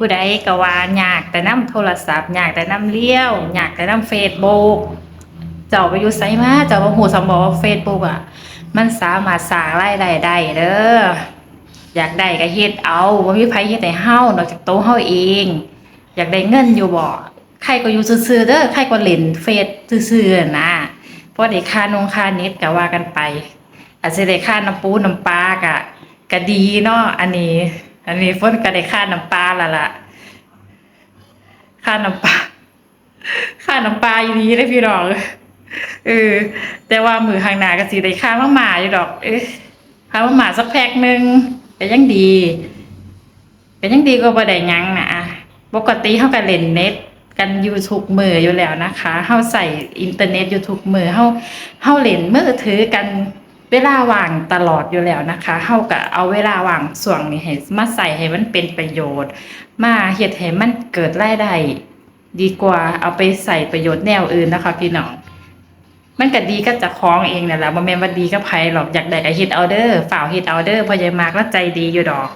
ผู้ใดก็ว่าอยากแต่นํโทรศัพท์อยากแต่นํเลี้ยวอยากแต่นํเฟซบุ๊กเจ้าไปอยู่ไสมาเจ้าบ่ฮู้สมบ่ว่าเฟซบุ๊กอะ มันสามารถสร้างรายได้ได้เด้ออยากได้ก็เฮ็ดเอาบ่มีไผเฮ็ดให้เฮานอกจากตัวเฮาเอง อยากได้เงินอยู่บ่ใครก็อยู่ซื่อๆเด้อใครก็เล่นเฟซซื่อๆนะเพราะได้ค่านงค่าเน็ตก็ว่ากันไปอาจจะได้ค่าน้ำปูน้ำปลาก็ก็ดีเนาะอันนี้ อันนี้เพิ่นก็ได้ค่าน้ำปลาและล่ะค่าน้ำปลาค่าน้ำปลาอยู่นี้เลยพี่น้องเออ แต่ว่ามือข้างหนาก็สิได้ค่ามาหมาอยู่ดอก เอ๊ะค่ามาหมาสักแพ็คหนึ่งก็ยังดีก็ยังดีกว่าบ่ได้ยังนะปกติเฮาก็เล่นเน็ตกันยูทุกมืออยู่แล้วนะคะเฮาใส่อินเทอร์เน็ตยูทุกมือเฮาเฮาเล่นมือถือกัน เวลาว่างตลอดอยู่แล้วนะคะเฮาก็เอาเวลาว่างส่วงนี้ให้มาใส่ให้มันเป็นประโยชน์ มาเฮ็ดให้มันเกิดรายได้ดีกว่าเอาไปใส่ประโยชน์แนวอื่นนะคะ พี่น้อง มันก็ดีก็จะคล้องเองนั่นแหละบ่แม่นว่าดีก็ไผหรอกอยากได้ก็เฮ็ดเอาเด้อฝ่าวเฮ็ดเอาเด้อเพอยายมากแล้วใจดีอยู่ดอก